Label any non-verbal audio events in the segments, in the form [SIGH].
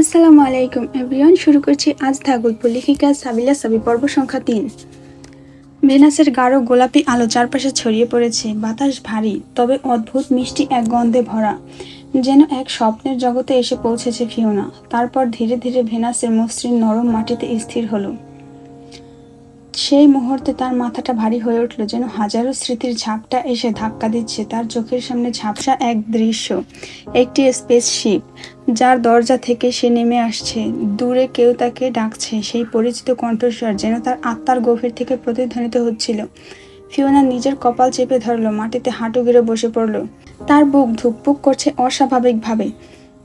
আসসালামু আলাইকুম, এভরিওয়ান। শুরু করছি আজ গল্প লেখিকা সাবিলা সাবি পর্ব সংখ্যা তিন। ভেনাসের গাঢ় গোলাপি আলো চারপাশে ছড়িয়ে পড়েছে। বাতাস ভারী, তবে অদ্ভুত মিষ্টি এক গন্ধে ভরা, যেন এক স্বপ্নের জগতে এসে পৌঁছেছে ফিওনা। তারপর ধীরে ধীরে ভেনাসের মসৃণ নরম মাটিতে স্থির হলো। সেই মুহূর্তে তার মাথাটা ভারী হয়ে উঠল যেন হাজারো স্মৃতির ঝাপটা এসে ধাক্কা দিচ্ছে তার চোখের সামনে ঝাপসা এক দৃশ্য, একটি স্পেসশিপ যার দরজা থেকে সে নেমে আসছে। দূরে কেউ তাকে ডাকছে, সেই পরিচিত কণ্ঠস্বর যেন তার আত্মার গভীর থেকে প্রতিধ্বনিত হচ্ছিল। ফিওনা নিজের কপাল চেপে ধরলো, মাটিতে হাঁটু গেড়ে বসে পড়ল। তার বুক ধুকপুক করছে অস্বাভাবিকভাবে।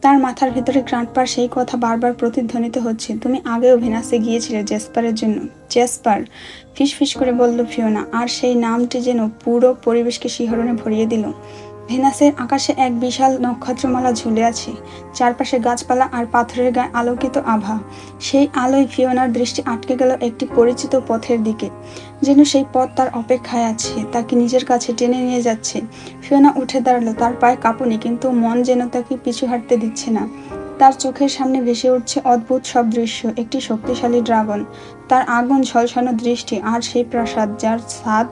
তার মাথার ভেতরে গ্রান্টপার সেই কথা বারবার প্রতিধ্বনিত হচ্ছে। তুমি আগেও ভেনাসে গিয়েছিলে জেসপারের জন্য। জেসপার ফিস ফিস করে বলল, ফিওনা, আর সেই নামটি যেন পুরো পরিবেশকে শিহরণে ভরিয়ে দিল। ভেনাসের আকাশে এক বিশাল নক্ষত্রমালা ঝুলে আছে। চারপাশে গাছপালা আর পাথরের গায়ে আলোকিত আভা। সেই আলোয় ফিওনার দৃষ্টি আটকে গেল একটি পরিচিত পথের দিকে। যেন সেই পথ তার অপেক্ষায় আছে, তাকে নিজের কাছে টেনে নিয়ে যাচ্ছে। ফিওনা উঠে দাঁড়াল, তার পায়ে কাঁপুনি, কিন্তু মন যেন তাকে পিছু হাঁটতে দিচ্ছে না। তার চোখের সামনে ভেসে উঠছে অদ্ভুত সব দৃশ্য, একটি শক্তিশালী ড্রাগন। তার আগুন ঝলসানো দৃষ্টি আর সেই প্রাসাদ, যার ছাদ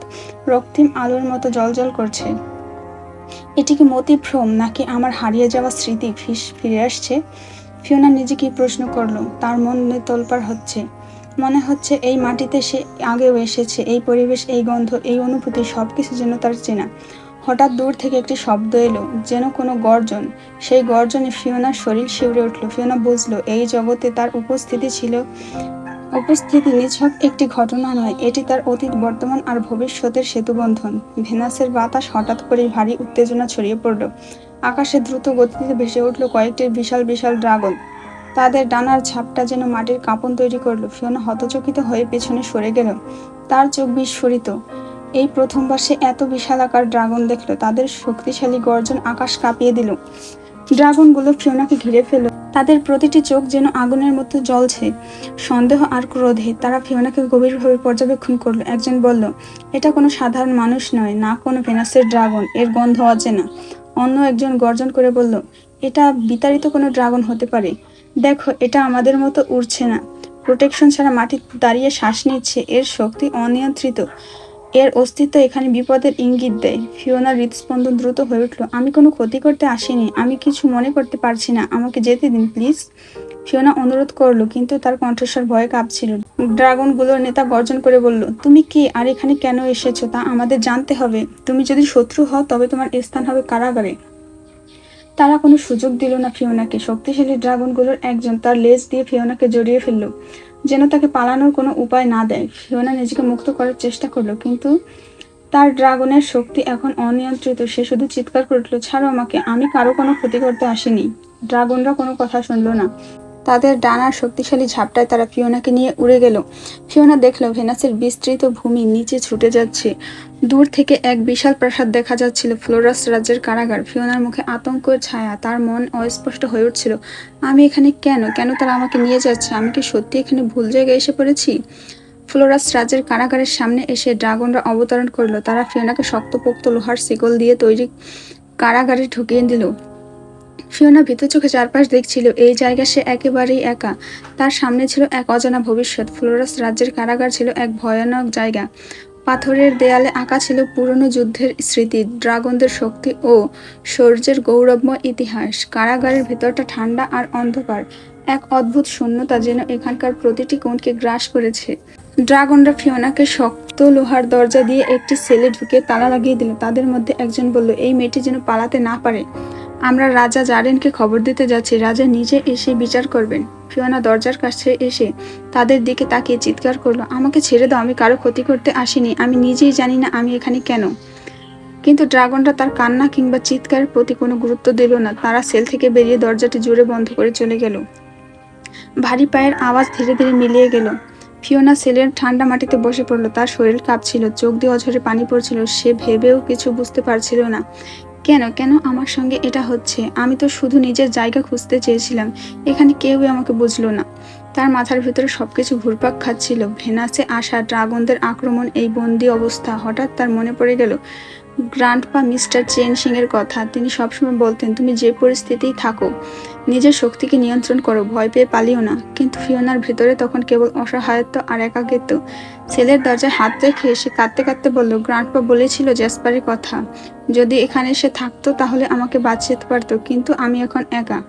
রক্তিম আলোর মতো জলজল করছে। এটি কি মতিভ্রম নাকি আমার হারিয়ে যাওয়া স্মৃতি ফিস ফিরে আসছে? ফিওনা নিজেকে প্রশ্ন করল, তার মনে তোলপাড় হচ্ছে। মনে হচ্ছে এই মাটিতে সে আগেও এসেছে, এই পরিবেশ, এই গন্ধ, এই অনুভূতি সব কিছু যেন তার চেনা। হঠাৎ দূর থেকে একটি শব্দ এলো, যেন কোনো গর্জন। সেই গর্জনে ফিওনার শরীর শিউরে উঠল। ফিওনা বুঝলো, এই জগতে তার উপস্থিতি ছিল উপস্থিতি নিছক একটি ঘটনা নয়, এটি তার অতীত, বর্তমান আর ভবিষ্যতের সেতুবন্ধন। ভেনাসের বাতাস হঠাৎ করে ভারী উত্তেজনা ছড়িয়ে পড়ল। আকাশে দ্রুত গতিতে ভেসে উঠল কয়েকটি বিশাল বিশাল ড্রাগন। তাদের ডানার ছাপটা যেন মাটির কাঁপন তৈরি করল। ফিওনা হতচকিত হয়ে পেছনে সরে গেল। তার চোখ বিস্ফোরিত। এই প্রথমবার সে এত বিশাল আকার ড্রাগন দেখল। তাদের শক্তিশালী গর্জন আকাশ কাঁপিয়ে দিল। ড্রাগনগুলো ফিওনাকে ঘিরে ফেলল। তাদের প্রতিটি চোখ যেন আগুনের মতো জ্বলছে। সন্দেহ আর ক্রোধে তারা ফিওনাকে গভীরভাবে পর্যবেক্ষণ করল। একজন বলল, এটা কোনো সাধারণ মানুষ নয়, না কোনো ভেনাসের ড্রাগন। এর গন্ধ অচেনা। অন্য একজন গর্জন করে বলল, এটা বিতাড়িত কোনো ড্রাগন হতে পারে। দেখো, এটা আমাদের মতো উড়ছে না। প্রোটেকশন ছাড়া মাটি দাঁড়িয়ে শ্বাস নিচ্ছে। এর শক্তি অনিয়ন্ত্রিত। এর অস্তিত্ব এখানে বিপদের ইঙ্গিত দেয়। ফিওনার হৃদস্পন্দন দ্রুত হয়ে উঠল। আমি কোনো ক্ষতি করতে আসিনি। আমি কিছু মনে করতে পারছি না। আমাকে যেতে দিন, প্লিজ। ফিওনা অনুরোধ করল, কিন্তু তার কণ্ঠস্বর ভয়ে কাঁপছিল। ড্রাগনগুলোর নেতা গর্জন করে বলল, তুমি কি? আর এখানে কেন এসেছ? তা আমাদের জানতে হবে। তুমি যদি শত্রু হও, তবে তোমার স্থান হবে কারাগারে। তারা কোনো সুযোগ দিল না ফিওনাকে। শক্তিশালী ড্রাগনগুলোর একজন তার লেজ দিয়ে ফিওনাকে জড়িয়ে ফেলল। যেন তাকে পালানোর কোনো উপায় না দেয়। ফিওনা নিজেকে মুক্ত করার চেষ্টা করল, কিন্তু তার ড্রাগনের শক্তি এখন অনিয়ন্ত্রিত। সে শুধু চিৎকার করে উঠল, ছাড়ো আমাকে, আমি কারও কোনো ক্ষতি করতে আসিনি। ড্রাগনরা কোনো কথা শুনলো না। তাদের ডানার শক্তিশালী ঝাপটায় তারা ফিওনাকে নিয়ে উড়ে গেল। ফিওনা দেখল ভেনাসের বিস্তৃত ভূমি নিচে ছুটে যাচ্ছে। দূর থেকে এক বিশাল প্রাসাদ দেখা যাচ্ছিল। ফ্লোরাস রাজ্যের কারাগার। ফিওনার মুখে আতঙ্কের ছায়া। তার মন অস্পষ্ট হয়ে উঠছিল। আমি এখানে কেন? কেন তারা আমাকে নিয়ে যাচ্ছে? আমি কি সত্যি এখানে ভুল জায়গায় এসে পড়েছি? ফ্লোরাস রাজ্যের কারাগারের সামনে এসে ড্রাগনরা অবতরণ করল। তারা ফিওনাকে শক্তপোক্ত লোহার শিকল দিয়ে তৈরি কারাগারে ঢুকিয়ে দিল। ফিওনা ভীত চোখে চারপাশ দেখছিল। এই জায়গা সে একেবারেই একা। তার সামনে ছিল এক অজানা ভবিষ্যৎ। ফ্লোরাস রাজ্যের কারাগার ছিল এক ভয়ানক জায়গা। পাথরের দেয়ালে আঁকা ছিল পুরনো যুদ্ধের স্মৃতি, ড্রাগনদের শক্তি ও শৌর্যের গৌরবময় ইতিহাস। কারাগারের ভেতরটা ঠান্ডা আর অন্ধকার। এক অদ্ভুত শূন্যতা যেন এখানকার প্রতিটি কোণকে গ্রাস করেছে। ড্রাগনরা ফিওনাকে শক্ত লোহার দরজা দিয়ে একটি সেলে ঢুকে তালা লাগিয়ে দিল। তাদের মধ্যে একজন বলল, এই মেয়েটি যেন পালাতে না পারে। আমরা রাজা জারেনকে খবর দিতে যাচ্ছি। রাজা নিজে এসে বিচার করবেন। ফিওনা দরজার কাছে এসে তাদের দিকে তাকিয়ে চিৎকার করল, আমাকে ছেড়ে দাও, আমি কারও ক্ষতি করতে আসিনি, আমি নিজেই জানি না আমি এখানে কেন। কিন্তু ড্রাগনরা তার কান্না কিংবা চিৎকারের প্রতি কোনো গুরুত্ব দিল না। তারা সেল থেকে বেরিয়ে দরজাটি জোরে বন্ধ করে চলে গেল। ভারী পায়ের আওয়াজ ধীরে ধীরে মিলিয়ে গেল। ফিওনা সেলের ঠান্ডা মাটিতে বসে পড়ল। তার শরীর কাঁপছিল, চোখ দিয়ে অঝরে পানি পড়ছিল। সে ভেবেও কিছু বুঝতে পারছিল না। কেন কেন আমার সঙ্গে এটা হচ্ছে? আমি তো শুধু নিজের জায়গা খুঁজতে চেয়েছিলাম। এখানে কেউই আমাকে বুঝলো না। তার মাথার ভিতরে সবকিছু ঘুরপাক খাচ্ছিল। ভেনাসে আসা ড্রাগনদের আক্রমণ, এই বন্দি অবস্থা হঠাৎ তার মনে পড়ে গেল গ্র্যান্ডপা মিস্টার চেন সিং এর কথা। তিনি সবসময় বলতেন, তুমি যে পরিস্থিতিই থাকো নিজের শক্তিকে নিয়ন্ত্রণ করো, ভয় পেয়ে পালিও না। কিন্তু ফিওনার ভেতরে তখন কেবল অসহায়ত্ব আর একাকিত্ব। ছেলের দরজায় হাত রেখে সে কাঁদতে কাঁদতে বলল গ্রান্ডপা বলেছিল জ্যাসপারের কথা। যদি এখানে সে থাকতো তাহলে আমাকে বাঁচিয়ে পারতো, কিন্তু আমি এখন একা।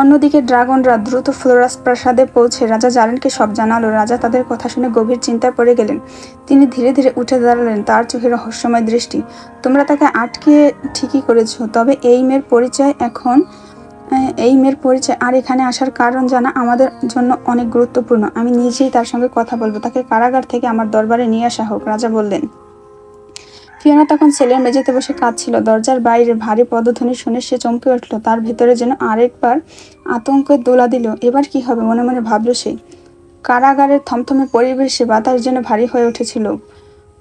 অন্যদিকে ড্রাগনরা দ্রুত ফ্লোরাস প্রাসাদে পৌঁছে রাজা জারেনকে সব জানালো। রাজা তাদের কথা শুনে গভীর চিন্তায় পড়ে গেলেন। তিনি ধীরে ধীরে উঠে দাঁড়ালেন তার চোখে রহস্যময় দৃষ্টি। তোমরা তাকে আটকে ঠিকই করেছ, তবে এই মেয়ের পরিচয় এখন এই মেয়ের পরিচয় আর এখানে আসার কারণ জানা আমাদের জন্য অনেক গুরুত্বপূর্ণ। আমি নিজেই তার সঙ্গে কথা বলব। তাকে কারাগার থেকে আমার দরবারে নিয়ে আসা হোক, রাজা বললেন। ফিওনা তখন ছেলের মেঝেতে বসে কাঁদছিল। দরজার বাইরে ভারী পদধ্বনি শুনে সে চমকে উঠল। তার ভেতরে যেন আরেকবার আতঙ্কের দোলা দিল। এবার কি হবে, মনে মনে ভাবল সে। কারাগারের থমথমে পরিবেশে বাতাস যেন ভারী হয়ে উঠেছিল।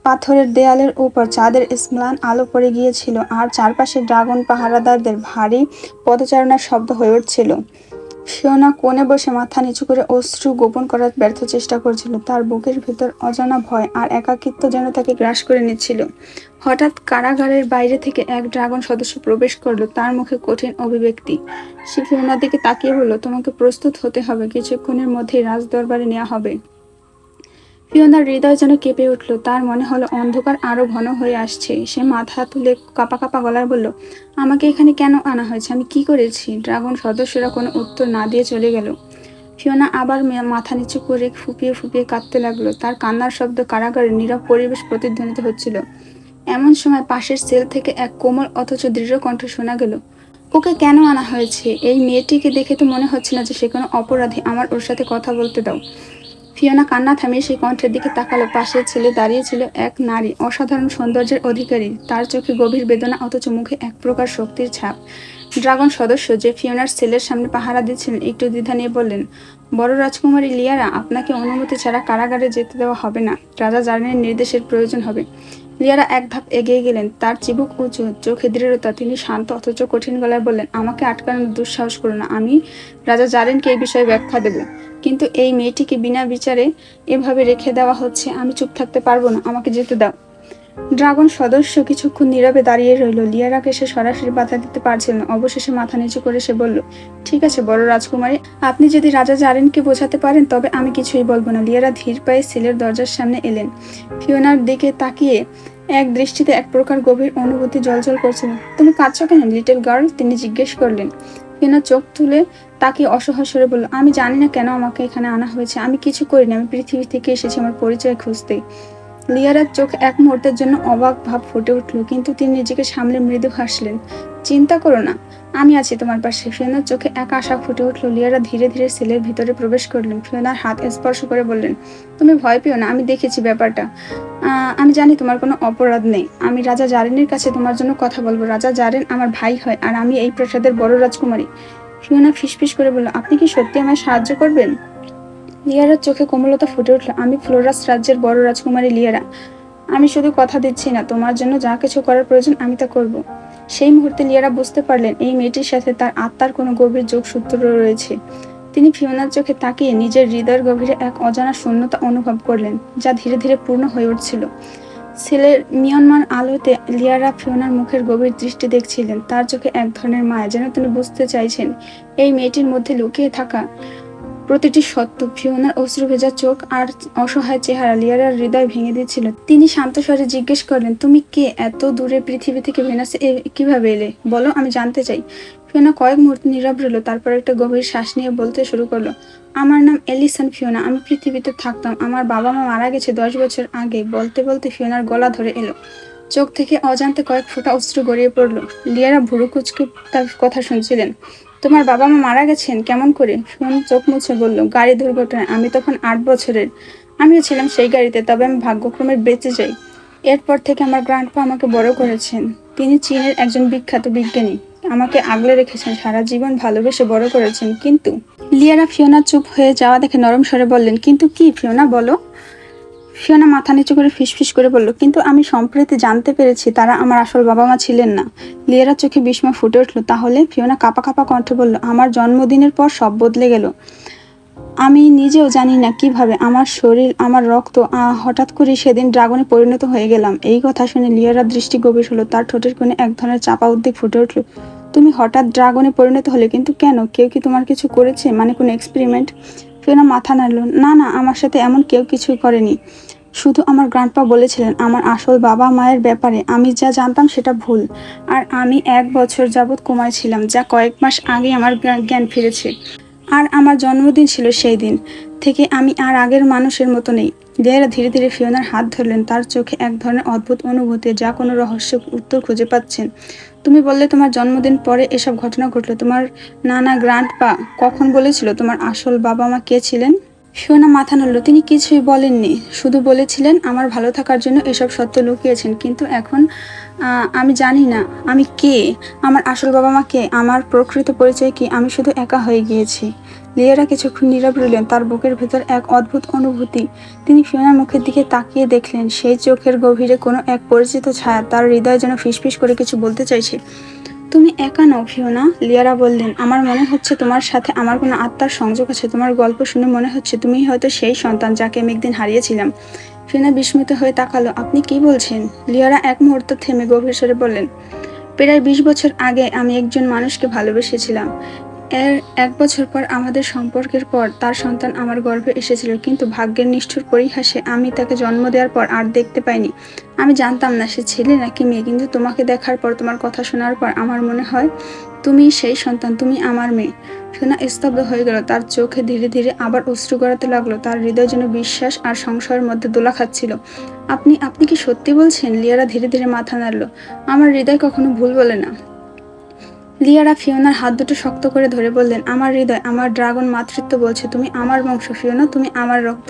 পাথরের দেয়ালের উপর চাঁদের স্ম্লান আলো পড়ে গিয়েছিল আর চারপাশে ড্রাগন পাহারাদারদের ভারী পদচারণার শব্দ হয়ে উঠছিল। ফিওনা কোণে বসে মাথা নিচু করে অশ্রু গোপন করার ব্যর্থ চেষ্টা করছিল। তার বুকের ভেতর অজানা ভয় আর একাকিত্ব যেন তাকে গ্রাস করে নিচ্ছিল। হঠাৎ কারাগারের বাইরে থেকে এক ড্রাগন সদস্য প্রবেশ করল, তার মুখে কঠিন অভিব্যক্তি। সে ফিওনার দিকে তাকিয়ে বলল, তোমাকে প্রস্তুত হতে হবে, কিছুক্ষণের মধ্যেই রাজদরবারে নেওয়া হবে। ফিওনার হৃদয় যেন কেঁপে উঠল। তার মনে হলো অন্ধকার আরও ঘন হয়ে আসছে। সে মাথা তুলে কাপা কাপা গলায় বলল, আমাকে এখানে কেন আনা হয়েছে? আমি কি করেছি? ড্রাগন সদস্যরা কোনো উত্তর না দিয়ে চলে গেল। ফিওনা আবার মাথা নিচু করে ফুপিয়ে ফুপিয়ে কাঁদতে লাগল। তার কান্নার শব্দ কারাগারের নীরব পরিবেশ প্রতিধ্বনিত হচ্ছিল। এমন সময় পাশের সেল থেকে এক কোমল অথচ দৃঢ় কণ্ঠ শোনা গেল, ওকে কেন আনা হয়েছে? এই মেয়েটিকে দেখে তো মনে হচ্ছে না যে সে কোনো অপরাধী। আমার ওর সাথে কথা বলতে দাও। ফিওনা কান্না থামিয়ে সেই কণ্ঠের দিকে তাকালো। পাশে ছেলে দাঁড়িয়ে ছিল এক নারী, অসাধারণ সৌন্দর্যের অধিকারী। তার চোখে গভীর বেদনা, অথচ মুখে এক প্রকার শক্তির ছাপ। ড্রাগন সদস্য যে ফিওনার ছেলের সামনে পাহারা দিচ্ছিলেন, একটু দ্বিধা নিয়ে বললেন, বড় রাজকুমারী লিয়ারা, আপনাকে অনুমতি ছাড়া কারাগারে যেতে দেওয়া হবে না। রাজা জার্নের নির্দেশের প্রয়োজন হবে। লিয়ারা এক ধাপ এগিয়ে গেলেন, তার চিবুক উঁচু, চোখে দৃঢ়তা তিনি শান্ত অথচ কঠিন গলায় বললেন, আমাকে আটকানোর দুঃসাহস করো না, আমি রাজা জারেনকে এই বিষয়ে ব্যাখ্যা দেব। কিন্তু এই মেয়েটিকে বিনা বিচারে এভাবে রেখে দেওয়া হচ্ছে, আমি চুপ থাকতে পারব না, আমাকে যেতে দাও। ড্রাগন সদস্য কিছুক্ষণ নীরবে দাঁড়িয়ে রইল। লিয়ারাকে সে সরাসরি বাধা দিতে পারছিল না। অবশেষে মাথা নিচু করে সে বলল, ঠিক আছে, বড় রাজকুমারী, আপনি যদি রাজা জারেনকে বোঝাতে পারেন, তবে আমি কিছুই বলব না। লিয়ারা ধীর পায়ে সিলের দরজার সামনে এলেন। ফিওনার দিকে তাকিয়ে এক দৃষ্টিতে এক প্রকার গভীর অনুভূতি জলজল করছিল। তুমি কাঁদছো কেন লিটল গার্ল তিনি জিজ্ঞেস করলেন। ফিনা চোখ তুলে তাকে অসহায় সরে বলল, আমি জানি না কেন আমাকে এখানে আনা হয়েছে। আমি কিছু করিনি। আমি পৃথিবী থেকে এসেছি আমার পরিচয় খুঁজতে। লিয়ারার চোখ এক মুহূর্তের জন্য অবাক ভাব ফুটে উঠল, কিন্তু তিনি নিজেকে সামলে মৃদু হাসলেন। চিন্তা করো না, আমি আছি তোমার পাশে। ফিওনার চোখে এক আশা ফুটে উঠল, লিয়ারা ধীরে ধীরে সেলের ভিতরে প্রবেশ করলেন। ফিওনার হাত স্পর্শ করে বললেন, তুমি ভয় পেও না, আমি দেখেছি ব্যাপারটা। আমি জানি তোমার কোনো অপরাধ নেই। আমি রাজা জারেনের কাছে তোমার জন্য কথা বলব। রাজা জারেন আমার ভাই হয় আর আমি এই প্রাসাদের বড় রাজকুমারী। ফিওনা ফিসফিস করে বলল, আপনি কি সত্যি আমায় সাহায্য করবেন? লিয়ারার চোখে কোমলতা ফুটে উঠল। আমি ফ্লোরাস রাজ্যের বড় রাজকুমারী লিয়ারা। আমি শুধু কথা দিচ্ছি না, তোমার জন্য যা কিছু করার প্রয়োজন আমি তা করব। সেই মুহূর্তে লিয়ারা বুঝতে পারলেন, এই মেয়েটির সাথে তার আত্মার কোনো গভীর যোগসূত্র রয়েছে। তিনি ফিওনার চোখে তাকিয়ে নিজের হৃদয়ের গভীরে এক অজানা শূন্যতা অনুভব করলেন, যা ধীরে ধীরে পূর্ণ হয়ে উঠছিল। ছেলের মিয়ানমার আলোতে লিয়ারা ফিওনার মুখের গভীর দৃষ্টি দেখছিলেন। তার চোখে এক ধরনের মায়া, যেন তিনি বুঝতে চাইছেন, এই মেয়েটির মধ্যে লুকিয়ে থাকা প্রতিটি সত্য ফিওনার অশ্রু ভেজা চোখ আর অসহায় চেহারা লিয়ারার হৃদয় ভেঙে দিয়েছিল। তিনি শান্ত স্বরে জিজ্ঞেস করলেন, তুমি কে? এত দূরে পৃথিবী থেকে ভেনাসে কীভাবে এলে? বলো, আমি জানতে চাই। ফিওনা কয়েক মুহূর্ত নীরব রইল, তারপর একটা গভীর শ্বাস নিয়ে বলতে শুরু করল, আমার নাম এলিসান ফিওনা, আমি পৃথিবীতে থাকতাম। আমার বাবা মা মারা গেছে দশ বছর আগে। বলতে বলতে ফিওনার গলা ধরে এলো। চোখ থেকে অজান্তে কয়েক ফোঁটা অস্ত্র গড়িয়ে পড়ল। লিয়ারা ভুরু কুচকে তার কথা শুনছিলেন। তোমার বাবা মা মারা গেছেন? কেমন করে? ফিওন চোখ মুছে বলল, গাড়ি দুর্ঘটনায় আমি তখন আট বছরের। আমিও ছিলাম সেই গাড়িতে, তবে আমি ভাগ্যক্রমে বেঁচে যাই। এরপর থেকে আমার গ্রান্ডপা আমাকে বড় করেছেন। তিনি চীনের একজন বিখ্যাত বিজ্ঞানী। আমাকে আগলে রেখেছেন, সারা জীবন ভালোবেসে বড় করেছেন। কিন্তু লিয়ারা ফিওনা চুপ হয়ে যাওয়া দেখে নরম স্বরে বললেন, কিন্তু কি ফিওনা বলো? ফিওনা মাথা নিচু করে ফিসফিস করে বলল, কিন্তু আমি সম্প্রতি জানতে পেরেছি তারা আমার আসল বাবা মা ছিলেন না। লিয়ারা চোখে বিস্ময় ফুটে উঠল। তাহলে ফিওনা কাপা কাপা কণ্ঠে বলল, আমার জন্মদিনের পর সব বদলে গেল। আমি নিজেও জানি না কীভাবে আমার শরীর, আমার রক্ত হঠাৎ করে সেদিন ড্রাগনে পরিণত হয়ে গেলাম। এই কথা শুনে লিয়ারার দৃষ্টি গভীর হলো। তার ঠোঁটের কোণে এক ধরনের চাপা উদ্বেগ ফুটে উঠল। তুমি হঠাৎ ড্রাগনে পরিণত হলে কিন্তু কেন? কেউ কি তোমার কিছু করেছে? মানে কোনো এক্সপেরিমেন্ট ফিওনা মাথা নাড়ল। না না, আমার সাথে এমন কেউ কিছুই করেনি। শুধু আমার গ্রান্ডপা বলেছিলেন, আমার আসল বাবা মায়ের ব্যাপারে। আমি যা জানতাম সেটা ভুল। আর আমি এক বছর যাবৎ কোমায় ছিলাম, যা কয়েক মাস আগে আমার জ্ঞান ফিরেছে। আর আমার জন্মদিন ছিল সেই দিন। থেকে আমি আর আগের মানুষের মতো নেই। লিয়ারা ধীরে ধীরে ফিওনার হাত ধরলেন। তার চোখে এক ধরনের অদ্ভুত অনুভূতি, যা কোনো রহস্য উত্তর খুঁজে পাচ্ছেন। তুমি বললে তোমার জন্মদিন পরে এসব ঘটনা ঘটলো। তোমার নানা গ্রান্ট পা কখন বলেছিল তোমার আসল বাবা মা কে ছিলেন? ফিওনা মাথা নড়লো, তিনি কিছুই বলেননি। শুধু বলেছিলেন, আমার ভালো থাকার জন্য এসব সত্য লুকিয়েছেন। কিন্তু এখন আমি জানি না, আমি কে? আমার আসল বাবা মা কে? আমার প্রকৃত পরিচয় কি? আমি শুধু একা হয়ে গিয়েছি। লিয়ারা কিছুক্ষণ নীরব রইলেন। তার বুকের ভেতর এক অদ্ভুত অনুভূতি। তিনি ফিওনার মুখের দিকে তাকিয়ে দেখলেন, সেই চোখের গভীরে কোনো এক পরিচিত ছায়া। তার হৃদয় যেন ফিসফিস করে কিছু বলতে চাইছে। তুমি একা নও ফিওনা লিয়ারা বললেন। আমার মনে হচ্ছে তোমার সাথে আমার কোনো আত্মার সংযোগ আছে। তোমার গল্প শুনে মনে হচ্ছে তুমি হয়তো সেই সন্তান যাকে আমি একদিন হারিয়েছিলাম। ফিওনা বিস্মিত হয়ে তাকালো। আপনি কি বলছেন? লিয়ারা এক মুহূর্ত থেমে গভীর স্বরে বললেন, প্রায় বিশ বছর আগে আমি একজন মানুষকে ভালোবেসেছিলাম। এর এক বছর পর আমাদের সম্পর্কের পর তার সন্তান আমার গর্ভে এসেছিল, কিন্তু ভাগ্যের নিষ্ঠুর পরিহাসে আমি তাকে জন্ম দেওয়ার পর আর দেখতে পাইনি। আমি জানতাম না সে ছেলে নাকি মেয়ে, কিন্তু তোমাকে দেখার পর, তোমার কথা শোনার পর আমার মনে হয় তুমি সেই সন্তান, তুমি আমার মেয়ে। সোনা স্তব্ধ হয়ে গেল, তার চোখে ধীরে ধীরে আবার অশ্রু গড়াতে লাগল, তার হৃদয় যেন বিশ্বাস আর সংশয়ের মধ্যে দোলা খাচ্ছিল। আপনি আপনি কি সত্যি বলছেন? লিয়ারা ধীরে ধীরে মাথা নাড়লো। আমার হৃদয় কখনো ভুল বলে না। লিয়ারা ফিওনার হাত দুটো শক্ত করে ধরে বললেন, আমার হৃদয়, আমার ড্রাগন মাতৃত্ব বলছে, তুমি আমার বংশ ফিওনা, তুমি আমার রক্ত।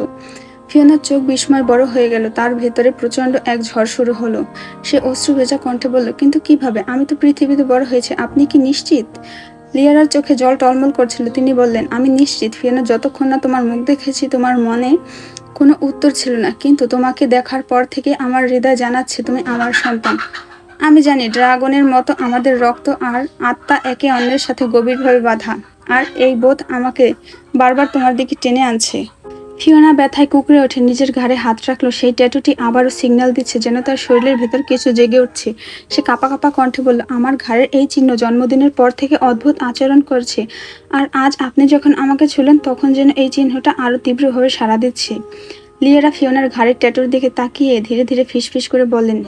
ফিওনার চোখ বিস্ময় বড় হয়ে গেল, তার ভেতরে প্রচণ্ড এক ঝড় শুরু হলো। সে অশ্রু ভেজা কণ্ঠে বলল, কিন্তু কীভাবে? আমি তো পৃথিবীতে বড় হয়েছে, আপনি কি নিশ্চিত? লিয়ারার চোখে জল টলমল করছিল, তিনি বললেন, আমি নিশ্চিত, ফিওনা, যতক্ষণ না তোমার মুখ দেখেছি, তোমার মনে কোনো উত্তর ছিল না, কিন্তু তোমাকে দেখার পর থেকে আমার হৃদয় জানাচ্ছে তুমি আমার সন্তান। আমি জানি ড্রাগনের মতো আমাদের রক্ত আর আত্মা একে অন্যের সাথে গভীরভাবে বাঁধা, আর এই বোধ আমাকে বারবার তোমার দিকে টেনে আনছে। ফিওনা ব্যথায় কুকড়ে ওঠে, নিজের ঘাড়ে হাত রাখল, সেই ট্যাটুটি আবারও সিগন্যাল দিচ্ছে যেন তার শরীরের ভেতর কিছু জেগে উঠছে। সে কাপা কাপা কণ্ঠে বলল, আমার ঘাড়ের এই চিহ্ন জন্মদিনের পর থেকে অদ্ভুত আচরণ করছে, আর আজ আপনি যখন আমাকে ছুলেন তখন যেন এই চিহ্নটা আরও তীব্রভাবে সাড়া দিচ্ছে। লিয়েরা ফিওনার ঘাড়ের ট্যাটুর দিকে তাকিয়ে ধীরে ধীরে ফিসফিস করে বলেন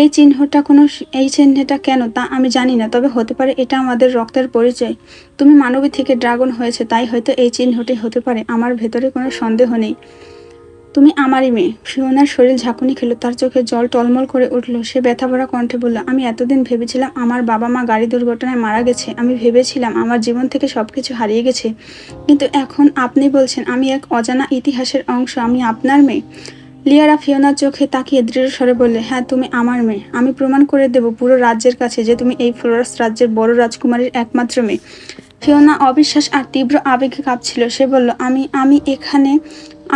এই চিহ্নটা কোনো এই চিহ্নটা কেন? তা আমি জানি না, তবে হতে পারে এটা আমাদের রক্তের পরিচয়। তুমি মানবী থেকে ড্রাগন হয়েছে, তাই হয়তো এই চিহ্নটি হতে পারে, আমার ভেতরে কোনো সন্দেহ নেই। তুমি আমারই মেয়ে। ফিওনার শরীর ঝাঁকুনি খেল, তার চোখে জল টলমল করে উঠল। সে ব্যথা ভরা কণ্ঠে বলল, আমি এতদিন ভেবেছিলাম আমার বাবা মা গাড়ি দুর্ঘটনায় মারা গেছে। আমি ভেবেছিলাম আমার জীবন থেকে সব কিছু হারিয়ে গেছে। কিন্তু এখন আপনি বলছেন, আমি এক অজানা ইতিহাসের অংশ, আমি আপনার মেয়ে। লিয়ারা ফিওনার চোখে তাকিয়ে দৃঢ় স্বরে বললে হ্যাঁ তুমি আমার মেয়ে। আমি প্রমাণ করে দেব পুরো রাজ্যের কাছে যে তুমি এই ফ্লোরাস রাজ্যের বড় রাজকুমারীর একমাত্র মেয়ে। ফিওনা অবিশ্বাস আর তীব্র আবেগে কাঁপছিল। সে বলল, আমি আমি এখানে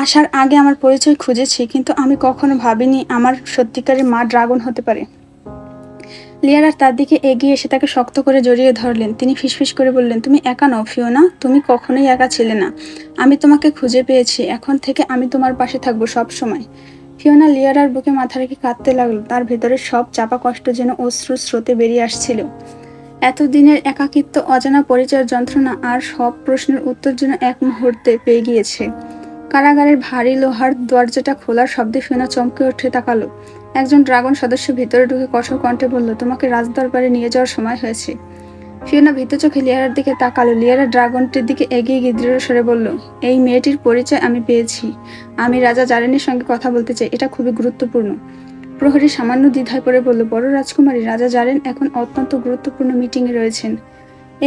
আসার আগে আমার পরিচয় খুঁজেছি, কিন্তু আমি কখনো ভাবিনি আমার সত্যিকারের মা ড্রাগন হতে পারে। লিয়ারার তার দিকে এগিয়ে এসে তাকে শক্ত করে জড়িয়ে ধরলেন। তিনি ফিসফিস করে বললেন, তুমি একা নও, ফিওনা। তুমি কখনোই একা ছিলে না। আমি তোমাকে খুঁজে পেয়েছি। এখন থেকে আমি তোমার পাশে থাকব সব সময় ফিওনা লিয়ারার বুকে মাথা রেখে কাঁদতে লাগল। তার ভেতরে সব চাপা কষ্ট যেন অশ্রু স্রোতে বেরিয়ে আসছিল। এতদিনের একাকিত্ব, অজানা পরিচয়ের যন্ত্রণা আর সব প্রশ্নের উত্তর যেন এক মুহূর্তে পেয়ে গিয়েছে। কারাগারের ভারী লোহার দরজাটা খোলার শব্দে ফিওনা চমকে উঠে তাকালো। একজন ড্রাগন সদস্য ভিতরে ঢুকে কঠোর কণ্ঠে বলল, তোমাকে রাজদরবারে নিয়ে যাওয়ার সময় হয়েছে। ফিওনা ভীত চোখে লিয়ারার দিকে তাকালো। লিয়ারা ড্রাগনটির দিকে এগিয়ে গিয়ে দৃঢ় স্বরে বলল, এই মেয়েটির পরিচয় আমি পেয়েছি। আমি রাজা জারেনের সঙ্গে কথা বলতে চাই। এটা খুবই গুরুত্বপূর্ণ। প্রহরী সামান্য দ্বিধায় পড়ে বলল, বড় রাজকুমারী, রাজা জারেন এখন অত্যন্ত গুরুত্বপূর্ণ মিটিংয়ে রয়েছেন।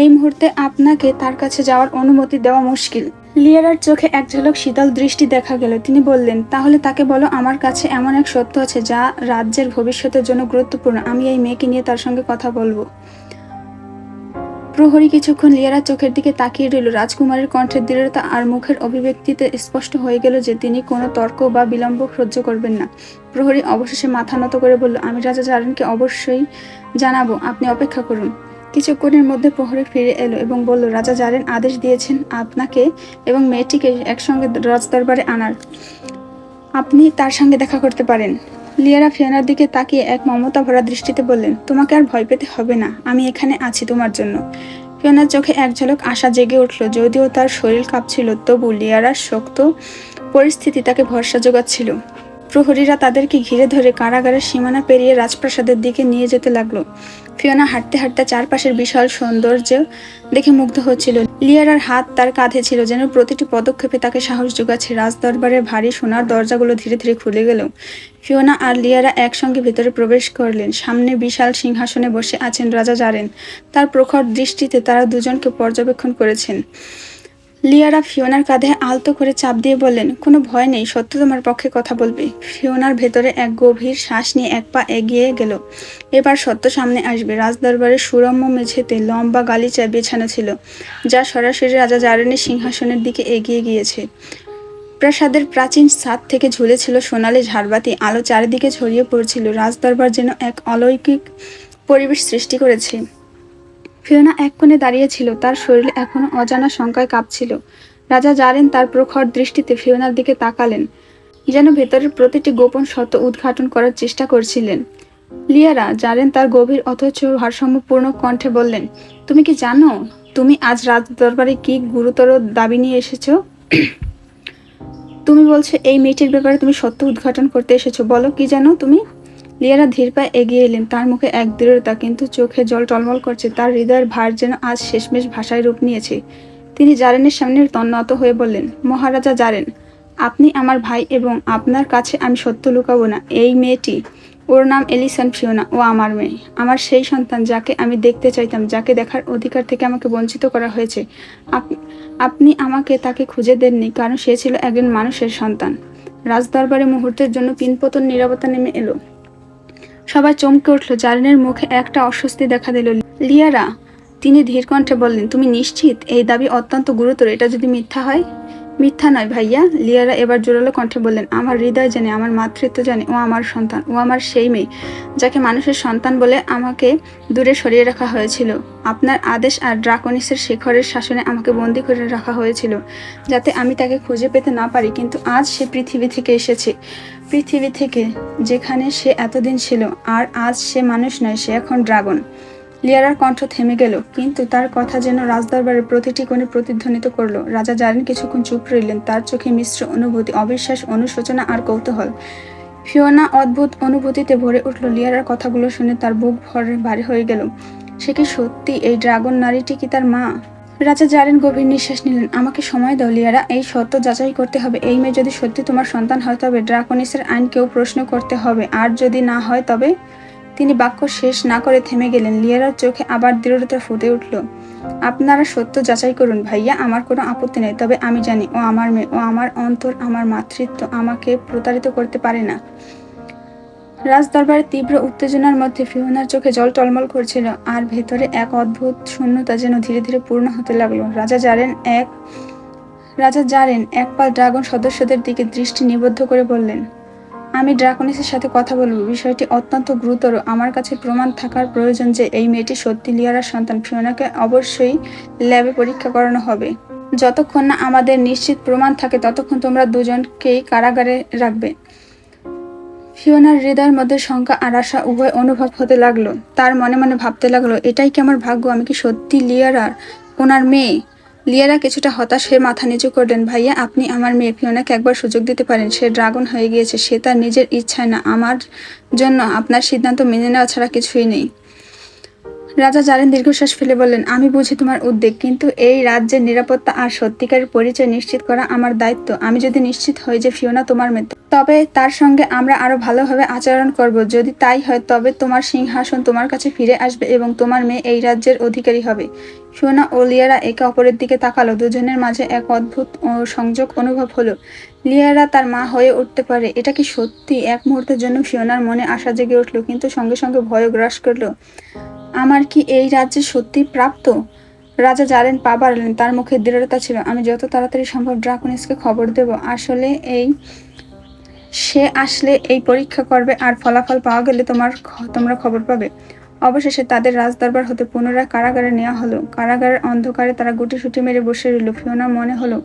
এই মুহূর্তে আপনাকে তার কাছে যাওয়ার অনুমতি দেওয়া মুশকিল। লিয়ারার চোখে এক ঝলক শীতল দৃষ্টি দেখা গেল। তিনি বললেন, তাহলে তাকে বলো, আমার কাছে এমন এক সত্য আছে যা রাজ্যের ভবিষ্যতের জন্য গুরুত্বপূর্ণ। আমি এই মেয়েকে নিয়ে তার সঙ্গে কথা বলব। প্রহরী কিছুক্ষণ লিয়ারার চোখের দিকে তাকিয়ে রইল। রাজকুমারের কণ্ঠের দৃঢ়তা আর মুখের অভিব্যক্তিতে স্পষ্ট হয়ে গেল যে তিনি কোনো তর্ক বা বিলম্ব সহ্য করবেন না। প্রহরী অবশেষে মাথা নত করে বলল, আমি রাজা জারেনকে অবশ্যই জানাব। আপনি অপেক্ষা করুন। কিছুক্ষণের মধ্যে প্রহরী ফিরে এলো এবং বলল, রাজা জারেন আদেশ দিয়েছেন আপনাকে এবং মেয়েটিকে একসঙ্গে রাজদরবারে আনার। আপনি তার সঙ্গে দেখা করতে পারেন। লিয়ারা ফিয়ানার দিকে তাকিয়ে এক মমতা ভরা দৃষ্টিতে বললেন, তোমাকে আর ভয় পেতে হবে না, আমি এখানে আছি তোমার জন্য। ফিওনার চোখে এক ঝলক আশা জেগে উঠল, যদিও তার শরীর কাঁপছিল, তবু লিয়ারার শক্ত পরিস্থিতি তাকে ভরসা যোগাচ্ছিল। প্রহরীরা তাদেরকে ঘিরে ধরে কারাগারের সীমানা পেরিয়ে রাজপ্রাসাদের দিকে নিয়ে যেতে লাগল। ফিওনা হাঁটতে হাঁটতে চারপাশের বিশাল সৌন্দর্য দেখে মুগ্ধ হচ্ছিল। লিয়ারার হাত তার কাঁধে ছিল যেন প্রতিটি পদক্ষেপে তাকে সাহস যোগাচ্ছে। রাজদরবারের ভারী সোনার দরজাগুলো ধীরে ধীরে খুলে গেল। ফিওনা আর লিয়ারা একসঙ্গে ভেতরে প্রবেশ করলেন। সামনে বিশাল সিংহাসনে বসে আছেন রাজা জারেন। তার প্রখর দৃষ্টিতে তারা দুজনকে পর্যবেক্ষণ করেছেন। লিয়ারা ফিওনার কাঁধে আলতো করে চাপ দিয়ে বললেন, কোনো ভয় নেই, সত্য তোমার পক্ষে কথা বলবে। ফিওনার ভেতরে এক গভীর শ্বাস নিয়ে এক পা এগিয়ে গেল। এবার সত্য সামনে আসবে। রাজদরবারের সুরম্য মেঝেতে লম্বা গালিচায় বেছানো ছিল, যা সরাসরি রাজা জারেনের সিংহাসনের দিকে এগিয়ে গিয়েছে। প্রাসাদের প্রাচীন ছাদ থেকে ঝুলেছিল সোনালি ঝাড়বাতি, আলো চারিদিকে ছড়িয়ে পড়ছিল। রাজদরবার যেন এক অলৌকিক পরিবেশ সৃষ্টি করেছে। ফিওনা এক কোণে দাঁড়িয়েছিল তার শরীর এখনও অজানা শঙ্কায় কাঁপছিল। রাজা জারেন তার প্রখর দৃষ্টিতে ফিওনার দিকে তাকালেন। যেন ভেতরের প্রতিটি গোপন সত্য উদ্ঘাটন করার চেষ্টা করছিলেন। লিয়ারা জারেন তার গভীর অথচ ভারসাম্যপূর্ণ কণ্ঠে বললেন, তুমি কি জানো, তুমি আজ রাজ দরবারে কি গুরুতর দাবি নিয়ে এসেছ? [CLEARS THROAT] তুমি বলছো এই মেয়েটির ব্যাপারে তুমি সত্য উদ্ঘাটন করতে এসেছ, বলো কি জানো তুমি? লিয়ারা ধীর পায়ে এগিয়ে এলেন। তার মুখে এক দৃঢ়তা, কিন্তু চোখে জল টলমল করছে। তার হৃদয়ের ভার যেন আজ শেষমেশ ভাষায় রূপ নিয়েছে। তিনি জারেনের সামনে তন্নত হয়ে বললেন, মহারাজা জারেন, আপনি আমার ভাই এবং আপনার কাছে আমি সত্য লুকাবো না। এই মেয়েটি, ওর নাম এলিসান ফিওনা, ও আমার মেয়ে। আমার সেই সন্তান যাকে আমি দেখতে চাইতাম, যাকে দেখার অধিকার থেকে আমাকে বঞ্চিত করা হয়েছে। আপ- আপনি আমাকে তাকে খুঁজে দেননি, কারণ সে ছিল একজন মানুষের সন্তান। রাজদরবারে মুহূর্তের জন্য পিনপতন নিরাপত্তা নেমে এলো। সবাই চমকে উঠল। জারিনের মুখে একটা অস্বস্তি দেখা দিল। লিয়ারা, তিনি ধীর কণ্ঠে বললেন, তুমি নিশ্চিত এই দাবি অত্যন্ত গুরুতর? এটা যদি মিথ্যা হয়? মিথ্যা নয় ভাইয়া। লিয়ারা এবার জোরালো কণ্ঠে বললেন, আমার হৃদয় জানে, আমার মাতৃত্ব জানে, ও আমার সন্তান, ও আমার সেই মেয়ে, যাকে মানুষের সন্তান বলে আমাকে দূরে সরিয়ে রাখা হয়েছিল। আপনার আদেশ আর ড্রাকনিসের শেখরের শাসনে আমাকে বন্দি করে রাখা হয়েছিল, যাতে আমি তাকে খুঁজে পেতে না পারি, কিন্তু আজ সে পৃথিবী থেকে এসেছে। পৃথিবী থেকে, যেখানে সে এতদিন ছিল আর আজ সে মানুষ নয়, সে এখন ড্রাগন। লিয়ারার কণ্ঠ থেমে গেল, কিন্তু তার কথা যেন রাজদরবারের প্রতিটি কোণে প্রতিধ্বনিত করল। রাজা জারেন কিছুক্ষণ চুপ রইলেন, তার চোখে মিশ্র অনুভূতি, অবিশ্বাস, অনুশোচনা আর কৌতূহল। ফিওনা অদ্ভুত অনুভূতিতে ভরে উঠল, লিয়ারার কথাগুলো শুনে তার বুক ভরে ভারী হয়ে গেল। সে কি সত্যি এই ড্রাগন নারীটি কি তার মা? রাজা জারেন গভীর নিঃশ্বাস নিলেন। আমাকে সময় দাও এই সত্য যাচাই করতে হবে। এই মেয়ে যদি সত্যি তোমার সন্তান হয়, তবে ড্রাকনিসের আইনকেও প্রশ্ন করতে হবে। আর যদি না হয়, তবে তিনি বাক্য শেষ না করে থেমে গেলেন। লিয়ারার চোখে আবার দৃঢ়তা ফুটে উঠল। আপনারা সত্য যাচাই করুন ভাইয়া, আমার কোনো আপত্তি নেই। তবে আমি জানি, ও আমার মেয়ে, ও আমার অন্তর, আমার মাতৃত্ব। আমাকে প্রতারিত করতে পারে না। রাজদরবারের তীব্র উত্তেজনার মধ্যে ফিওনার চোখে জল টলমল করছিল, আর ভেতরে এক অদ্ভুত শূন্যতা যেন ধীরে ধীরে পূর্ণ হতে লাগল। রাজা জারেন এক, রাজা জারেন এক পাল ড্রাগন সদস্যদের দিকে দৃষ্টি নিবদ্ধ করে বললেন, আমি ড্রাকনিসের সাথে কথা বলব। বিষয়টি অত্যন্ত গুরুতর। আমার কাছে প্রমাণ থাকার প্রয়োজন যে, এই মেয়েটি সত্যি লিয়ারার সন্তান। ফিওনাকে অবশ্যই ল্যাবে পরীক্ষা করানো হবে। যতক্ষণ না আমাদের নিশ্চিত প্রমাণ থাকে, ততক্ষণ তোমরা দুজনকেই কারাগারে রাখবে। ফিওনার হৃদয়ের মধ্যে শঙ্কা আর আশা উভয় অনুভব হতে লাগল। তার মনে মনে ভাবতে লাগল, এটাই কি আমার ভাগ্য? আমি কি সত্যি লিয়ারার ওনার মেয়ে? লিয়ারা কিছুটা হতাশ হয়ে মাথা নিচু করলেন, ভাইয়া, আপনি আমার মেয়ে ফিওনাকে একবার সুযোগ দিতে পারেন। সে ড্রাগন হয়ে গিয়েছে, সে তার নিজের ইচ্ছায় না। আমার জন্য আপনার সিদ্ধান্ত মেনে নেওয়া ছাড়া কিছুই নেই। রাজা জারেন দীর্ঘশ্বাস ফেলে বললেন, আমি বুঝি তোমার উদ্বেগ, কিন্তু এই রাজ্যের নিরাপত্তা আর সত্যিকারের পরিচয় নিশ্চিত করা আমার দায়িত্ব। আমি যদি নিশ্চিত হই যে ফিওনা তোমার মেয়ে তবে তার সঙ্গে আমরা আরও ভালোভাবে আচরণ করব। যদি তাই হয়, তবে তোমার সিংহাসন তোমার কাছে ফিরে আসবে এবং তোমার মেয়ে এই রাজ্যের অধিকারী হবে। ফিওনা ও লিয়ারা একে অপরের দিকে তাকালো। দুজনের মাঝে এক অদ্ভুত সংযোগ অনুভব হলো। লিয়ারা তার মা হয়ে উঠতে পারে, এটা কি সত্যি? এক মুহূর্তের জন্য ফিওনার মনে আশা জেগে উঠল, কিন্তু সঙ্গে সঙ্গে ভয় গ্রাস করল। আমার কি এই রাজ্যে সত্যি প্রাপ্ত? রাজা জারেন পা বাড়ালেন, তার মুখে দৃঢ়তা ছিল। আমি যত তাড়াতাড়ি সম্ভব ড্রাকনিসকে খবর দেব। আসলে এই, সে আসলে এই পরীক্ষা করবে, আর ফলাফল পাওয়া গেলে তোমার তোমরা খবর পাবে। অবশেষে তাদের রাজদরবার হতে পুনরায় কারাগারে নেওয়া হলো। কারাগারের অন্ধকারে তারা গুটিসুটি মেরে বসে রইল। ফিওনার মনে হলো,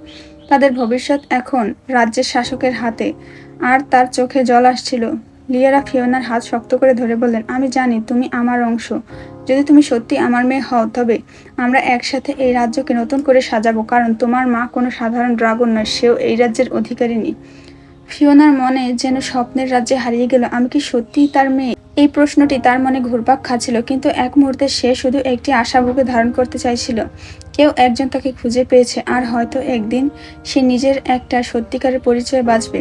তাদের ভবিষ্যৎ এখন রাজ্যের শাসকের হাতে, আর তার চোখে জল আসছিল। লিয়ারা ফিওনার হাত শক্ত করে ধরে বললেন, আমি জানি, তুমি আমার অংশ। যদি তুমি সত্যি আমার মেয়ে হও, তবে আমরা একসাথে এই রাজ্যকে নতুন করে সাজাবো, কারণ তোমার মা কোনো সাধারণ ড্রাগন নয়, সেও এই রাজ্যের অধিকারিণী ফিওনার মনে যেন স্বপ্নের রাজ্যে হারিয়ে গেল, আমি কি সত্যিই তার মেয়ে? এই প্রশ্নটি তার মনে ঘুরপাক খাচ্ছিল, কিন্তু এক মুহূর্তে সে শুধু একটি আশা বুকে ধারণ করতে চাইছিল। কেউ একজন তাকে খুঁজে পেয়েছে, আর হয়তো একদিন সে নিজের একটা সত্যিকারের পরিচয় বাঁচবে।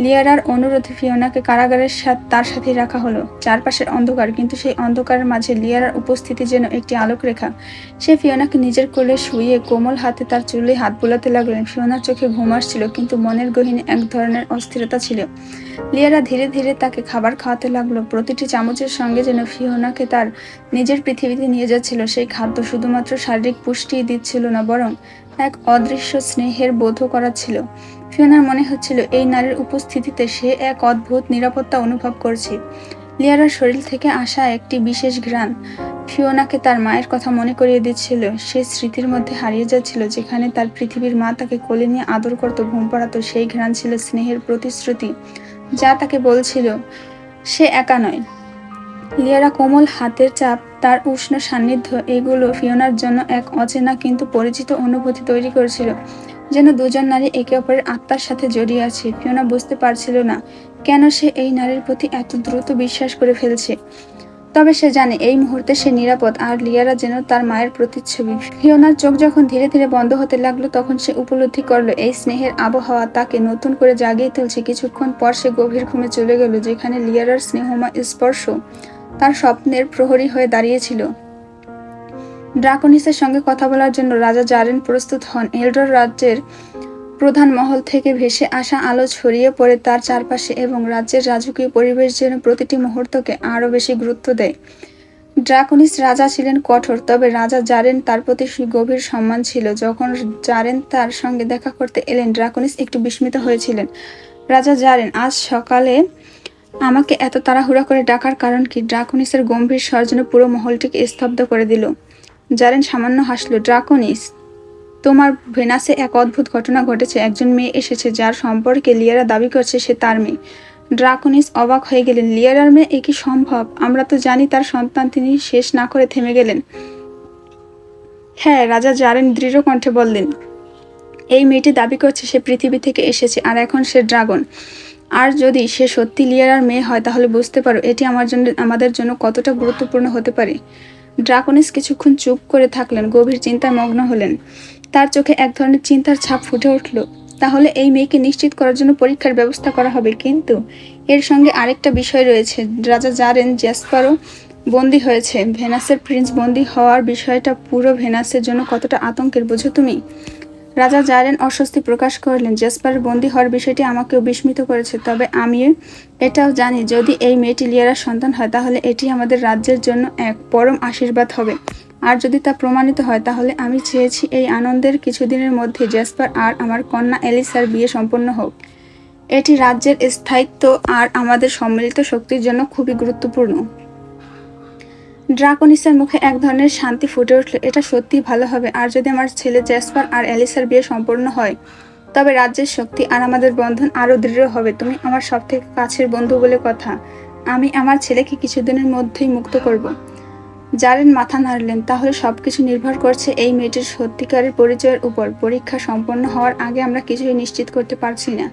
লিয়ারার অনুরোধে ফিওনাকে কারাগারের সাথে তার সাথে রাখা হলো। চারপাশের অন্ধকার, কিন্তু সেই অন্ধকারের মাঝে লিয়ারার উপস্থিতি যেন একটি আলোকরেখা। সে ফিওনাকে নিজের কোলে শুয়ে কোমল হাতে তার চুলে হাত বোলাতে লাগলেন। ফিওনার চোখে ঘুম আসছিল, কিন্তু মনের গহীনে এক ধরনের অস্থিরতা ছিল। লিয়ারা ধীরে ধীরে তাকে খাবার খাওয়াতে লাগল। প্রতিটি চামচের সঙ্গে যেন ফিওনাকে তার নিজের পৃথিবীতে নিয়ে যাচ্ছিল। সেই খাদ্য শুধুমাত্র শারীরিক পুষ্টি দিচ্ছিল না, বরং এক অদৃশ্য স্নেহের বোধও করাচ্ছিল। ফিওনার মনে হচ্ছিল এই নারীর উপস্থিতিতে সে এক অদ্ভুত নিরাপত্তা অনুভব করছে। লিয়ারার শরীর থেকে আসা একটি বিশেষ ঘ্রাণ ফিওনাকে তার মায়ের কথা মনে করিয়ে দিচ্ছিল। সে স্মৃতির মধ্যে হারিয়ে যাচ্ছিল, যেখানে তার পৃথিবীর মা তাকে কোলে নিয়ে আদর করত। ঘুম পাড়াতো। সেই ঘ্রাণ ছিল স্নেহের প্রতিশ্রুতি, যা তাকে বলছিল, সে একা নয়। লিয়ারা কোমল হাতের চাপ, তার উষ্ণ সান্নিধ্য, এগুলো ফিওনার জন্য এক অচেনা কিন্তু পরিচিত অনুভূতি তৈরি করেছিল। যেন দুজন নারী একে অপরের আত্মার সাথে জড়িয়ে আছে। ফিওনা বুঝতে পারছিল না কেন সে এই নারীর প্রতি এত দ্রুত বিশ্বাস করে ফেলছে। তবে সে জানে এই মুহূর্তে সে নিরাপদ, আর লিয়ারা যেন তার মায়ের প্রতিচ্ছবি। ফিওনার চোখ যখন ধীরে ধীরে বন্ধ হতে লাগল, তখন সে উপলব্ধি করল, এই স্নেহের আবহাওয়া তাকে নতুন করে জাগিয়ে তুলছে। কিছুক্ষণ পর সে গভীর ঘুমে চলে গেল, যেখানে লিয়ারার স্নেহময় স্পর্শ তার স্বপ্নের প্রহরী হয়ে দাঁড়িয়েছিল। ড্রাকনিসের সঙ্গে কথা বলার জন্য রাজা জারেন প্রস্তুত হন। এলডর রাজ্যের প্রধান মহল থেকে ভেসে আসা আলো ছড়িয়ে পড়ে তার চারপাশে এবং রাজ্যের রাজকীয় পরিবেশ যেন প্রতিটি মুহূর্তকে আরও বেশি গুরুত্ব দেয়। ড্রাকনিস রাজা ছিলেন কঠোর, তবে রাজা জারেন তার প্রতি গভীর সম্মান ছিল। যখন জারেন তার সঙ্গে দেখা করতে এলেন, ড্রাকনিস একটু বিস্মিত হয়েছিলেন। রাজা জারেন, আজ সকালে আমাকে এত তাড়াহুড়া করে ডাকার কারণ কি? ড্রাকনিসের গম্ভীর স্বর যেন পুরো মহলটিকে স্তব্ধ করে দিল। জারেন সামান্য হাসলো, ড্রাকনিস, তোমার ভেনাসে এক অদ্ভুত ঘটনা ঘটেছে। একজন মেয়ে এসেছে যার সম্পর্কে লিয়ারা দাবি করছে সে তার মেয়ে। ড্রাকনিস অবাক হয়ে গেলেন, লিয়ারার মেয়ে এ কি সম্ভব? আমরা তো জানি তার সন্তান, তিনি শেষ না করে থেমে গেলেন। হ্যাঁ রাজা জারেন দৃঢ় কণ্ঠে বললেন, এই মেয়েটি দাবি করছে সে পৃথিবী থেকে এসেছে, আর এখন সে ড্রাগন। আর যদি সে সত্যি লিয়ারার মেয়ে হয়, তাহলে বুঝতে পারো এটি আমার জন্য, আমাদের জন্য কতটা গুরুত্বপূর্ণ হতে পারে। ড্রাকনিস কিছুক্ষণ চুপ করে থাকলেন, গভীর চিন্তায় মগ্ন হলেন। তার চোখে এক ধরনের চিন্তার ছাপ ফুটে উঠল। তাহলে এই মেয়েকে নিশ্চিত করার জন্য পরীক্ষার ব্যবস্থা করা হবে কিন্তু? এর সঙ্গে আরেকটা বিষয় রয়েছে। রাজা জারেন জ্যাসপারও বন্দি হয়েছে। ভেনাসের প্রিন্স বন্দি হওয়ার বিষয়টা পুরো ভেনাসের জন্য কতটা আতঙ্কের, বোঝো তুমি? রাজা জারেন অস্বস্তি প্রকাশ করলেন। জেসপারের বন্দী হওয়ার বিষয়টি আমাকেও বিস্মিত করেছে। তবে আমি এটাও জানি, যদি এই মেয়েটি লিয়ারার সন্তান হয়, তাহলে এটি আমাদের রাজ্যের জন্য এক পরম আশীর্বাদ হবে। আর যদি তা প্রমাণিত হয়, তাহলে আমি চেয়েছি এই আনন্দের কিছুদিনের মধ্যে জেসপার আর আমার কন্যা এলিসার বিয়ে সম্পন্ন হোক। এটি রাজ্যের স্থায়িত্ব আর আমাদের সম্মিলিত শক্তির জন্য খুবই গুরুত্বপূর্ণ। ড্রাকনিসের মুখে এক ধরনের শান্তি ফুটে উঠল এটা সত্যি ভালো হবে। আর যদি আমার ছেলে জ্যাসপার আর অ্যালিসার বিয়ে সম্পূর্ণ হয়, তবে রাজ্যের শক্তি আর আমাদের বন্ধন আরও দৃঢ় হবে। তুমি আমার সব থেকে কাছের বন্ধু বলে কথা। আমি আমার ছেলেকে কিছুদিনের মধ্যেই মুক্ত করব। জারেন মাথা নাড়লেন, তাহলে সব কিছু নির্ভর করছে এই মেয়েটির সত্যিকারের পরিচয়ের উপর। পরীক্ষা সম্পন্ন হওয়ার আগে আমরা কিছুই নিশ্চিত করতে পারছি না।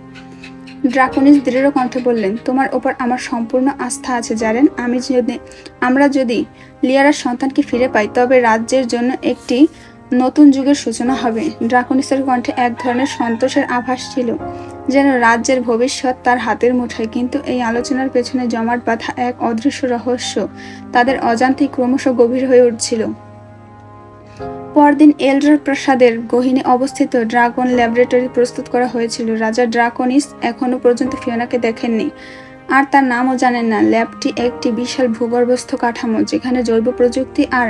ড্রাকনিস দৃঢ় কণ্ঠে বললেন, তোমার ওপর আমার সম্পূর্ণ আস্থা আছে, জানেন। আমি যদি, আমরা যদি লিয়ারার সন্তানকে ফিরে পাই, তবে রাজ্যের জন্য একটি নতুন যুগের সূচনা হবে। ড্রাকনিসের কণ্ঠে এক ধরনের সন্তোষের আভাস ছিল, যেন রাজ্যের ভবিষ্যৎ তার হাতের মুঠায়। কিন্তু এই আলোচনার পেছনে জমাট বাঁধা এক অদৃশ্য রহস্য তাদের অজান্তেই ক্রমশ গভীর হয়ে উঠছিল। পরদিন প্রাসাদের গহিনে অবস্থিত ড্রাগন ল্যাবরেটরি প্রস্তুত করা হয়েছিল। রাজা ড্রাকনিস এখনও পর্যন্ত ফিওনাকে দেখেননি। আর তার নামও জানেন না। ল্যাবটি একটি বিশাল ভূগর্ভস্থ কাঠামো, যেখানে জৈব প্রযুক্তি আর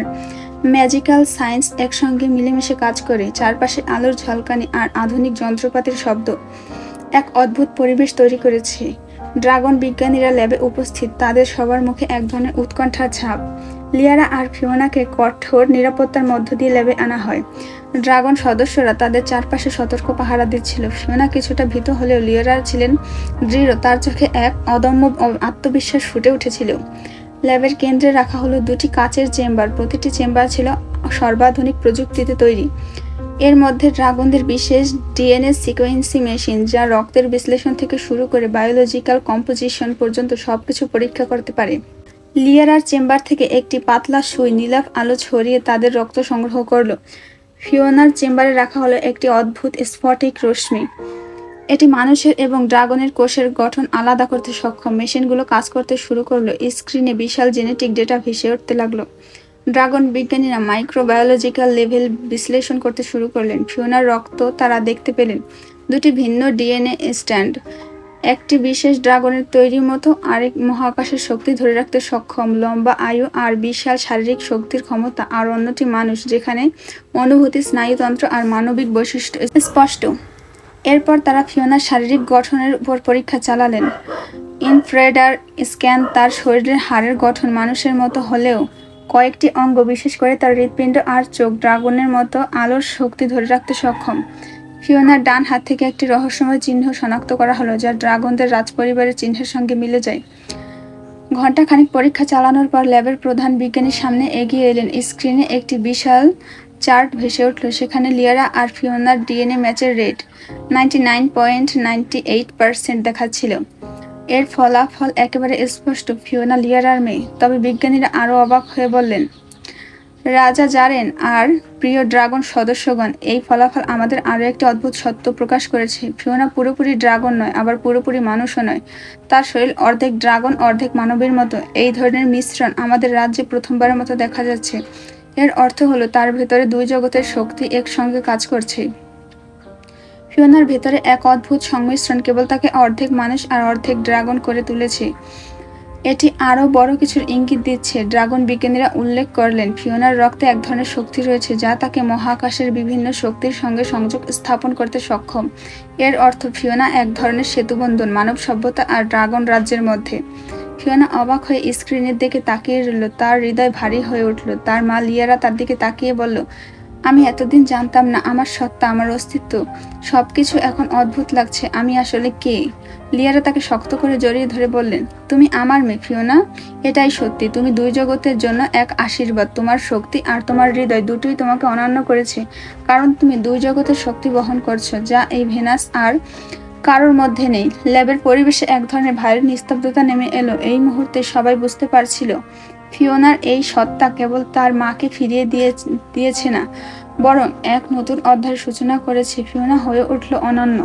ম্যাজিক্যাল সায়েন্স একসঙ্গে মিলেমিশে কাজ করে। চারপাশে আলোর ঝলকানি আর আধুনিক যন্ত্রপাতির শব্দ এক অদ্ভুত পরিবেশ তৈরি করেছে। ড্রাগন বিজ্ঞানীরা ল্যাবে উপস্থিত। তাদের সবার মুখে এক ধরনের উৎকণ্ঠার ছাপ। লিয়ারা আর ফিওনাকে কঠোর নিরাপত্তার মধ্য দিয়ে ল্যাবে আনা হয়। ড্রাগন সদস্যরা তাদের চারপাশে সতর্ক পাহারা দিচ্ছিল। ফিওনা কিছুটা ভীত হলেও লিয়ারা ছিলেন দৃঢ়, তার চোখে এক অদম্য আত্মবিশ্বাস ফুটে উঠেছিল। ল্যাবের কেন্দ্রে রাখা হলো দুটি কাচের চেম্বার, প্রতিটি চেম্বার ছিল সর্বাধুনিক প্রযুক্তিতে তৈরি। এর মধ্যে ড্রাগনদের বিশেষ ডিএনএ সিকোয়েন্সি মেশিন, যা রক্তের বিশ্লেষণ থেকে শুরু করে বায়োলজিক্যাল কম্পোজিশন পর্যন্ত সবকিছু পরীক্ষা করতে পারে। লিয়ারার চেম্বার থেকে একটি পাতলা সুই নীলাভ আলো ছড়িয়ে তাদের রক্ত সংগ্রহ করল। ফিওনার চেম্বারে রাখা হলো একটি অদ্ভুত স্ফটিক রশ্মি। এটি মানুষের এবং ড্রাগনের কোষের গঠন আলাদা করতে সক্ষম। মেশিনগুলো কাজ করতে শুরু করল, স্ক্রিনে বিশাল জেনেটিক ডেটা ভেসে উঠতে লাগল। ড্রাগন বিজ্ঞানীরা মাইক্রোবায়োলজিক্যাল লেভেল বিশ্লেষণ করতে শুরু করলেন। ফিওনার রক্ত তারা দেখতে পেলেন। দুটি ভিন্ন ডিএনএ স্ট্যান্ড। একটি বিশেষ ড্রাগনের তৈরি মতো আরেক মহাকাশের শক্তি ধরে রাখতে সক্ষম। লম্বা আয়ু আর বিশাল শারীরিক শক্তির ক্ষমতা আর অন্যটি মানুষ, যেখানে অনুভূতি, স্নায়ুতন্ত্র আর মানবিক বৈশিষ্ট্য স্পষ্ট। এরপর তারা ফিওনার শারীরিক গঠনের উপর পরীক্ষা চালালেন। ইনফ্রেডার স্ক্যান তার শরীরের হাড়ের গঠন মানুষের মতো হলেও কয়েকটি অঙ্গ, বিশেষ করে তার হৃৎপিণ্ড আর চোখ, ড্রাগনের মতো আলোর শক্তি ধরে রাখতে সক্ষম। ফিওনার ডান হাত থেকে একটি রহস্যময় চিহ্ন শনাক্ত করা হলো, যা ড্রাগনদের রাজপরিবারের চিহ্নের সঙ্গে মিলে যায়। ঘণ্টাখানিক পরীক্ষা চালানোর পর ল্যাবের প্রধান বিজ্ঞানীর সামনে এগিয়ে এলেন। স্ক্রিনে একটি বিশাল চার্ট ভেসে উঠল, সেখানে লিয়ারা আর ফিওনার ডিএনএ ম্যাচের rate ninety nine point ninety eight percent দেখাচ্ছিল। এর ফলাফল একেবারে স্পষ্ট, ফিওনা লিয়ারার মেয়ে। তবে বিজ্ঞানীরা আরও অবাক হয়ে বললেন রাজা জারেন আর প্রিয় ড্রাগন সদস্যগণ, এই ফলাফল আমাদের আরও একটি অদ্ভুত সত্য প্রকাশ করেছে। ফিওনা পুরোপুরি ড্রাগন নয়, আবার পুরোপুরি মানুষও নয়। তার শরীর অর্ধেক ড্রাগন, অর্ধেক মানবের মতো। এই ধরনের মিশ্রণ আমাদের রাজ্যে প্রথমবারের মতো দেখা যাচ্ছে। এর অর্থ হলো, তার ভেতরে দুই জগতের শক্তি একসঙ্গে কাজ করছে। ফিওনার ভেতরে এক অদ্ভুত সংমিশ্রণ কেবল তাকে অর্ধেক মানুষ আর অর্ধেক ড্রাগন করে তুলেছে। এটি আরও বড় কিছুর ইঙ্গিত দিচ্ছে। ড্রাগন বিজ্ঞানীরা উল্লেখ করলেন, ফিওনার রক্তে এক ধরনের শক্তি রয়েছে যা তাকে মহাকাশের বিভিন্ন শক্তির সঙ্গে সংযোগ স্থাপন করতে সক্ষম। এর অর্থ ফিওনা এক ধরনের সেতুবন্ধন, মানব সভ্যতা আর ড্রাগন রাজ্যের মধ্যে। ফিওনা অবাক হয়ে স্ক্রিনের দিকে তাকিয়ে রইল, তার হৃদয় ভারী হয়ে উঠল। তার মা লিয়ারা তার দিকে তাকিয়ে বলল আমি এতদিন জানতাম না আমার সত্তা, আমার অস্তিত্ব। সব কিছু এখন অদ্ভুত লাগছে। আমি আসলে কে? লিয়ারা তাকে শক্ত করে জড়িয়ে ধরে বললেন, তুমি আমার মেয়ে, ফিওনা? এটাই সত্যি। তুমি দুই জগতের জন্য এক আশীর্বাদ। তোমার শক্তি আর তোমার হৃদয় দুটোই তোমাকে অনন্য করেছে। কারণ তুমি দুই জগতের শক্তি বহন করছ, যা এই ভেনাস আর কারোর মধ্যে নেই। ল্যাবের পরিবেশে এক ধরনের ভারী নিস্তব্ধতা নেমে এলো। এই মুহূর্তে সবাই বুঝতে পারছিল ফিওনার এই সত্তা কেবল তার মাকে ফিরিয়ে দিয়ে দিয়েছে না, বরং এক নতুন অধ্যায়ের সূচনা করেছে। ফিওনা হয়ে উঠল অনন্য।